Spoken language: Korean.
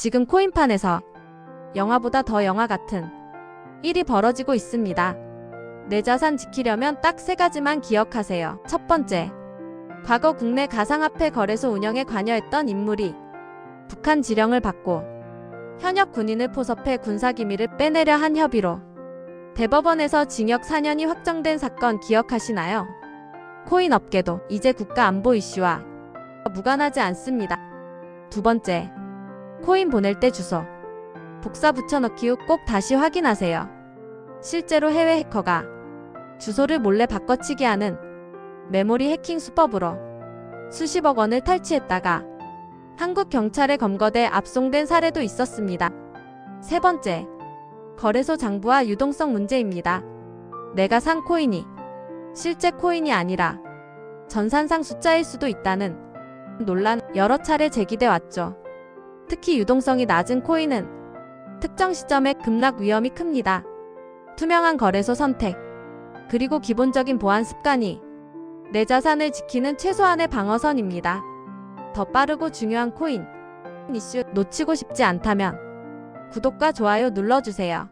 지금 코인판에서 영화보다 더 영화 같은 일이 벌어지고 있습니다. 내 자산 지키려면 딱 세 가지만 기억하세요. 첫 번째, 과거 국내 가상화폐 거래소 운영에 관여했던 인물이 북한 지령을 받고 현역 군인을 포섭해 군사기밀을 빼내려 한 협의로 대법원에서 징역 4년이 확정된 사건 기억하시나요? 코인 업계도 이제 국가 안보 이슈와 무관하지 않습니다. 두 번째, 코인 보낼 때 주소. 복사 붙여넣기 후 꼭 다시 확인하세요. 실제로 해외 해커가 주소를 몰래 바꿔치기 하는 메모리 해킹 수법으로 수십억 원을 탈취했다가 한국 경찰에 검거돼 압송된 사례도 있었습니다. 세 번째, 거래소 장부와 유동성 문제입니다. 내가 산 코인이 실제 코인이 아니라 전산상 숫자일 수도 있다는 논란 여러 차례 제기돼 왔죠. 특히 유동성이 낮은 코인은 특정 시점에 급락 위험이 큽니다. 투명한 거래소 선택, 그리고 기본적인 보안 습관이 내 자산을 지키는 최소한의 방어선입니다. 더 빠르고 중요한 코인 이슈 놓치고 싶지 않다면 구독과 좋아요 눌러주세요.